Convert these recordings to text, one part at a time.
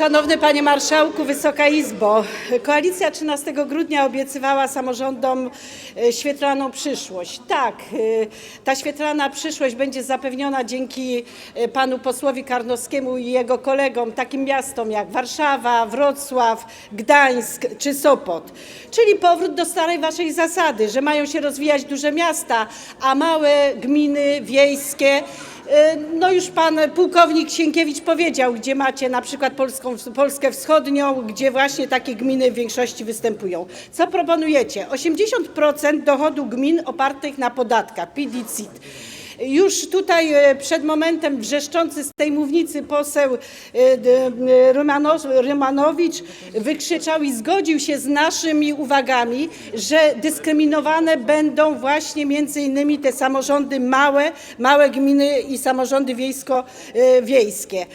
Szanowny Panie Marszałku, Wysoka Izbo, Koalicja 13 grudnia obiecywała samorządom e, świetlaną przyszłość. Tak, e, ta świetlana przyszłość będzie zapewniona dzięki e, panu posłowi Karnowskiemu i jego kolegom, takim miastom jak Warszawa, Wrocław, Gdańsk czy Sopot. Czyli powrót do starej waszej zasady, że mają się rozwijać duże miasta, a małe gminy wiejskie no już pan pułkownik Sienkiewicz powiedział, gdzie macie na przykład Polską, Polskę Wschodnią, gdzie właśnie takie gminy w większości występują. Co proponujecie? 80% dochodu gmin opartych na podatkach, PIT-CIT. Już tutaj e, przed momentem wrzeszczący z tej mównicy poseł e, e, Romanowicz wykrzyczał i zgodził się z naszymi uwagami, że dyskryminowane będą właśnie między innymi te samorządy małe, małe gminy i samorządy wiejsko-wiejskie.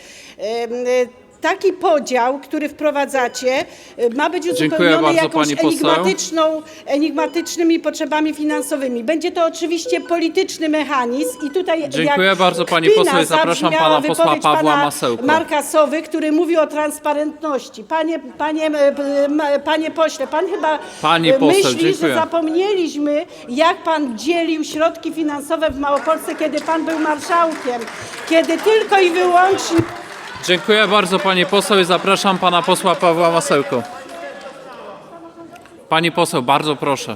Taki podział, który wprowadzacie, e, ma być uzupełniony bardzo, jakąś pani poseł. enigmatyczną, enigmatycznymi potrzebami finansowymi. Będzie to oczywiście polityczny mechanizm i tutaj Dziękuję jak bardzo, pani kpina poseł, i zapraszam zabrzmiała pana posła wypowiedź Pawła pana Masełko. Marka Sowy, który mówi o transparentności. Panie, panie, panie pośle, pan chyba Pani e, poseł, myśli, dziękuję. że zapomnieliśmy, jak pan dzielił środki finansowe w Małopolsce, kiedy pan był marszałkiem, kiedy tylko i wyłącznie Dziękuję bardzo pani poseł i zapraszam pana posła Pawła Masełko. Pani poseł, bardzo proszę.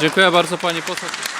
Dziękuję bardzo pani poseł.